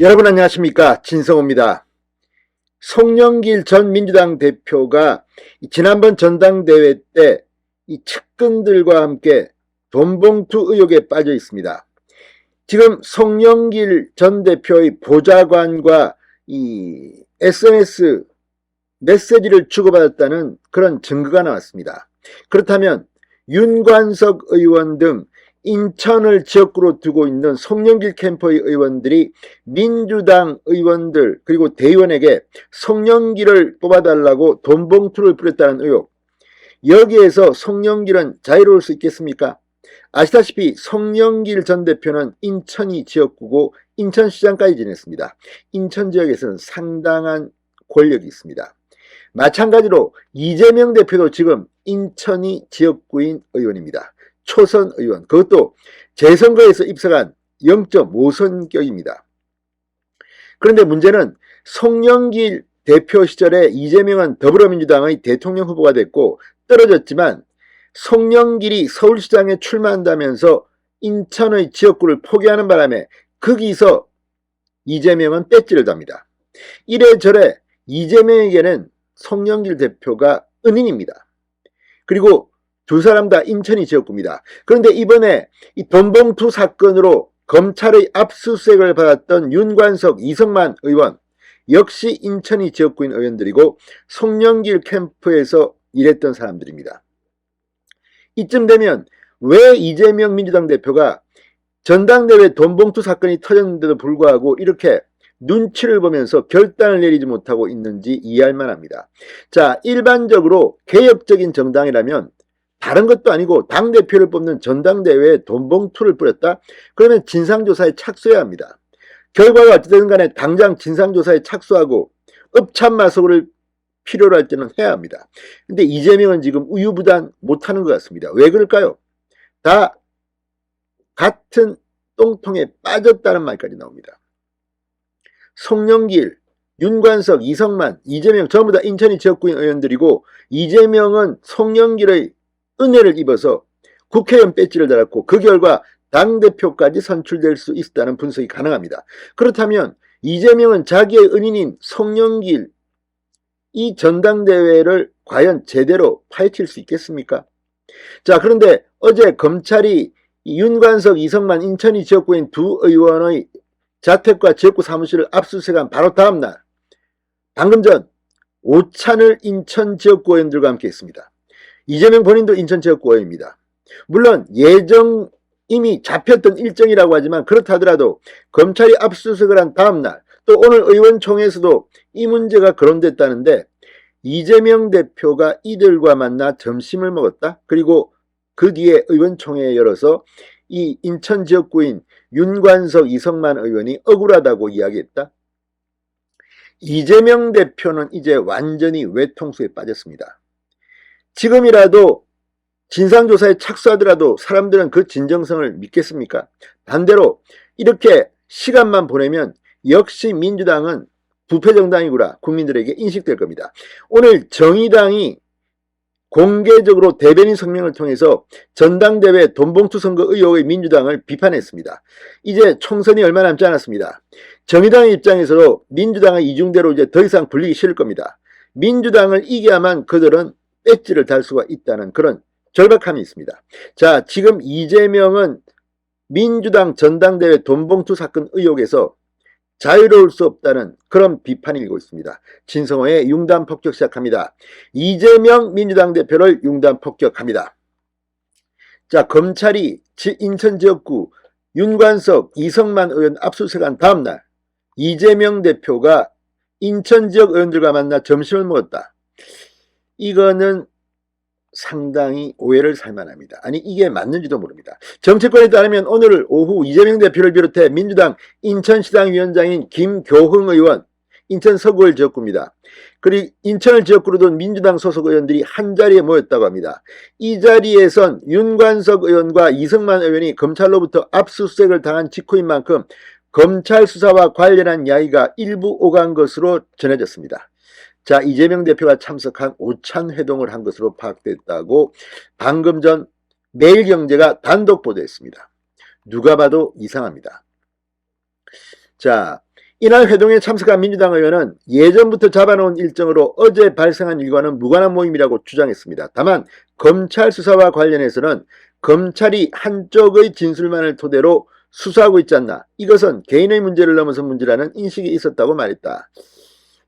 여러분 안녕하십니까 진성호입니다. 송영길 전 민주당 대표가 지난번 전당대회 때 이 측근들과 함께 돈봉투 의혹에 빠져 있습니다. 지금 송영길 전 대표의 보좌관과 이 SNS 메시지를 주고받았다는 그런 증거가 나왔습니다. 그렇다면 윤관석 의원 등 인천을 지역구로 두고 있는 송영길 캠프의 의원들이 민주당 의원들 그리고 대의원에게 송영길을 뽑아달라고 돈봉투를 뿌렸다는 의혹 여기에서 송영길은 자유로울 수 있겠습니까? 아시다시피 송영길 전 대표는 인천이 지역구고 인천시장까지 지냈습니다. 인천 지역에서는 상당한 권력이 있습니다. 마찬가지로 이재명 대표도 지금 인천이 지역구인 의원입니다. 초선 의원 그것도 재선거에서 입성한 0.5선격입니다. 그런데 문제는 송영길 대표 시절에 이재명은 더불어민주당의 대통령 후보가 됐고 떨어졌지만 송영길이 서울시장에 출마한다면서 인천의 지역구를 포기하는 바람에 거기서 이재명은 배지를 답니다. 이래저래 이재명에게는 송영길 대표가 은인입니다. 그리고 두 사람 다 인천이 지역구입니다. 그런데 이번에 이 돈봉투 사건으로 검찰의 압수수색을 받았던 윤관석, 이성만 의원 역시 인천이 지역구인 의원들이고 송영길 캠프에서 일했던 사람들입니다. 이쯤 되면 왜 이재명 민주당 대표가 전당대회 돈봉투 사건이 터졌는데도 불구하고 이렇게 눈치를 보면서 결단을 내리지 못하고 있는지 이해할 만합니다. 자, 일반적으로 개혁적인 정당이라면 다른 것도 아니고 당대표를 뽑는 전당대회에 돈봉투를 뿌렸다? 그러면 진상조사에 착수해야 합니다. 결과가 어찌되든 간에 당장 진상조사에 착수하고 읍참마속을 필요로 할 때는 해야 합니다. 근데 이재명은 지금 우유부단 못하는 것 같습니다. 왜 그럴까요? 다 같은 똥통에 빠졌다는 말까지 나옵니다. 송영길, 윤관석, 이성만, 이재명 전부 다 인천이 지역구인 의원들이고 이재명은 송영길의 은혜를 입어서 국회의원 배지를 달았고 그 결과 당대표까지 선출될 수 있다는 분석이 가능합니다. 그렇다면 이재명은 자기의 은인인 송영길 이 전당대회를 과연 제대로 파헤칠 수 있겠습니까? 자 그런데 어제 검찰이 윤관석, 이성만 인천이 지역구인 두 의원의 자택과 지역구 사무실을 압수수색한 바로 다음날 방금 전 오찬을 인천 지역구 의원들과 함께 했습니다. 이재명 본인도 인천 지역구 의원입니다. 물론 예정 이미 잡혔던 일정이라고 하지만 그렇다 하더라도 검찰이 압수수색을 한 다음날 또 오늘 의원총회에서도 이 문제가 거론됐다는데 이재명 대표가 이들과 만나 점심을 먹었다. 그리고 그 뒤에 의원총회에 열어서 이 인천 지역구인 윤관석 이성만 의원이 억울하다고 이야기했다. 이재명 대표는 이제 완전히 외통수에 빠졌습니다. 지금이라도 진상조사에 착수하더라도 사람들은 그 진정성을 믿겠습니까? 반대로 이렇게 시간만 보내면 역시 민주당은 부패정당이구나 국민들에게 인식될 겁니다. 오늘 정의당이 공개적으로 대변인 성명을 통해서 전당대회 돈봉투 선거 의혹의 민주당을 비판했습니다. 이제 총선이 얼마 남지 않았습니다. 정의당의 입장에서도 민주당의 이중대로 이제 더 이상 불리기 싫을 겁니다. 민주당을 이겨야만 그들은 배지를 달 수가 있다는 그런 절박함이 있습니다. 자, 지금 이재명은 민주당 전당대회 돈봉투 사건 의혹에서 자유로울 수 없다는 그런 비판이 일고 있습니다. 진성호의 융단 폭격 시작합니다. 이재명 민주당 대표를 융단 폭격합니다. 자, 검찰이 인천 지역구 윤관석, 이성만 의원 압수수색한 다음날 이재명 대표가 인천 지역 의원들과 만나 점심을 먹었다. 이거는 상당히 오해를 살만합니다. 아니 이게 맞는지도 모릅니다. 정치권에 따르면 오늘 오후 이재명 대표를 비롯해 민주당 인천시당 위원장인 김교흥 의원 인천 서구를 지역구입니다. 그리고 인천을 지역구로 둔 민주당 소속 의원들이 한 자리에 모였다고 합니다. 이 자리에선 윤관석 의원과 이승만 의원이 검찰로부터 압수수색을 당한 직후인 만큼 검찰 수사와 관련한 이야기가 일부 오간 것으로 전해졌습니다. 자, 이재명 대표가 참석한 오찬 회동을 한 것으로 파악됐다고 방금 전 매일경제가 단독 보도했습니다. 누가 봐도 이상합니다. 자, 이날 회동에 참석한 민주당 의원은 예전부터 잡아놓은 일정으로 어제 발생한 일과는 무관한 모임이라고 주장했습니다. 다만 검찰 수사와 관련해서는 검찰이 한쪽의 진술만을 토대로 수사하고 있지 않나. 이것은 개인의 문제를 넘어선 문제라는 인식이 있었다고 말했다.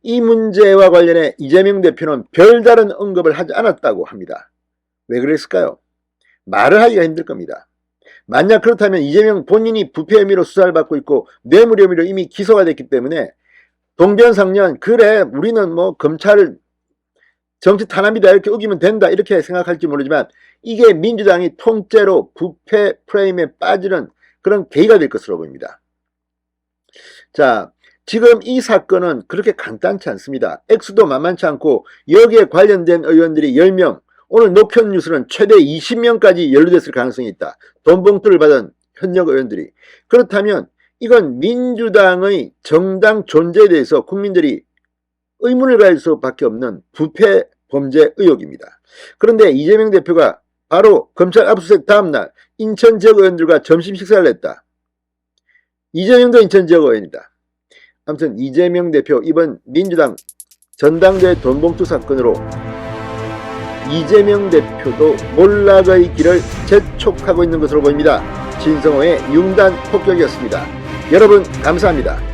이 문제와 관련해 이재명 대표는 별다른 언급을 하지 않았다고 합니다. 왜 그랬을까요? 말을 하기가 힘들 겁니다. 만약 그렇다면 이재명 본인이 부패 혐의로 수사를 받고 있고 뇌물 혐의로 이미 기소가 됐기 때문에 동변상련 그래 우리는 뭐 검찰을 정치 탄압이다 이렇게 우기면 된다 이렇게 생각할지 모르지만 이게 민주당이 통째로 부패 프레임에 빠지는 그런 계기가 될 것으로 보입니다. 자, 지금 이 사건은 그렇게 간단치 않습니다. 액수도 만만치 않고 여기에 관련된 의원들이 10명, 오늘 노현 뉴스는 최대 20명까지 연루됐을 가능성이 있다. 돈 봉투를 받은 현역 의원들이. 그렇다면 이건 민주당의 정당 존재에 대해서 국민들이 의문을 가질 수밖에 없는 부패 범죄 의혹입니다. 그런데 이재명 대표가 바로 검찰 압수수색 다음날 인천 지역 의원들과 점심 식사를 했다. 이재명도 인천 지역 의원이다. 아무튼 이재명 대표 이번 민주당 전당대회 돈봉투 사건으로 이재명 대표도 몰락의 길을 재촉하고 있는 것으로 보입니다. 진성호의 융단 폭격이었습니다. 여러분 감사합니다.